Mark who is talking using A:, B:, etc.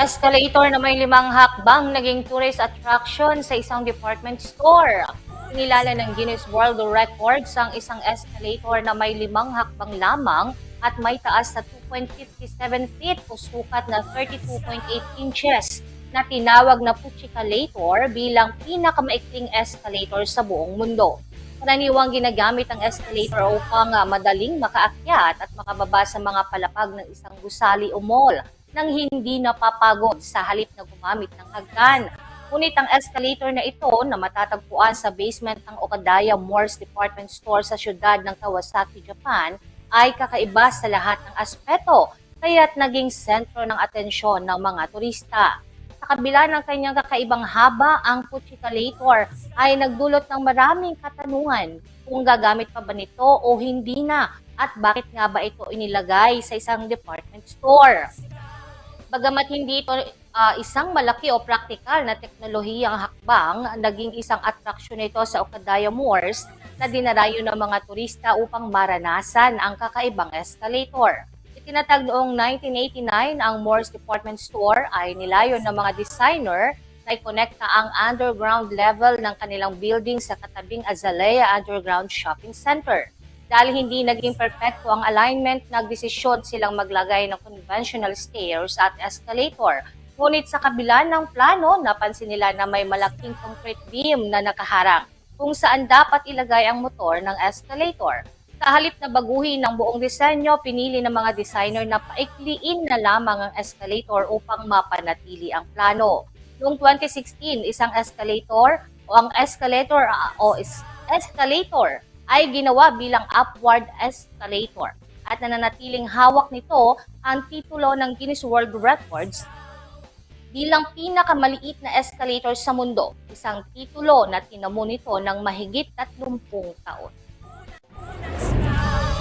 A: Escalator na may limang hakbang naging tourist attraction sa isang department store. Kinilala ng Guinness World Records ang isang escalator na may limang hakbang lamang at may taas na 2.57 feet o sukat na 32.8 inches na tinawag na Puchicalator bilang pinakamaikling escalator sa buong mundo. Karaniwang ginagamit ang escalator upang ah, madaling makaakyat at makababa sa mga palapag ng isang gusali o mall nang hindi napapagod sa halip na gumamit ng hagdan. Ngunit ang escalator na ito na matatagpuan sa basement ng Okadaya Morse Department Store sa siyudad ng Kawasaki, Japan ay kakaiba sa lahat ng aspeto kaya't naging sentro ng atensyon ng mga turista. Sa kabila ng kanyang kakaibang haba, ang Puchicalator ay nagdulot ng maraming katanungan kung gagamit pa ba nito o hindi na at bakit nga ba ito inilagay sa isang department store. Bagamat hindi ito ah, isang malaki o praktikal na teknolohiyang hakbang, naging isang atraksyon ito sa Okadaya Moors na dinarayo ng mga turista upang maranasan ang kakaibang escalator. Itinatag noong 1989 ang Moores Department Store ay nilayon ng mga designer na ikonekta ang underground level ng kanilang building sa katabing Azalea Underground Shopping Center. Dahil hindi naging perfecto ang alignment, nagdesisyon silang maglagay ng conventional stairs at escalator. Ngunit sa kabila ng plano, napansin nila na may malaking concrete beam na nakaharang kung saan dapat ilagay ang motor ng escalator. Sa halip na baguhin ang buong disenyo, pinili ng mga designer na paikliin na lamang ang escalator upang mapanatili ang plano. Noong 2016, isang escalator o ang escalator ah, o escalator ay ginawa bilang upward escalator at nananatiling hawak nito ang titulo ng Guinness World Records bilang pinakamaliit na escalator sa mundo, isang titulo na tinamo nito ng mahigit 30 taon.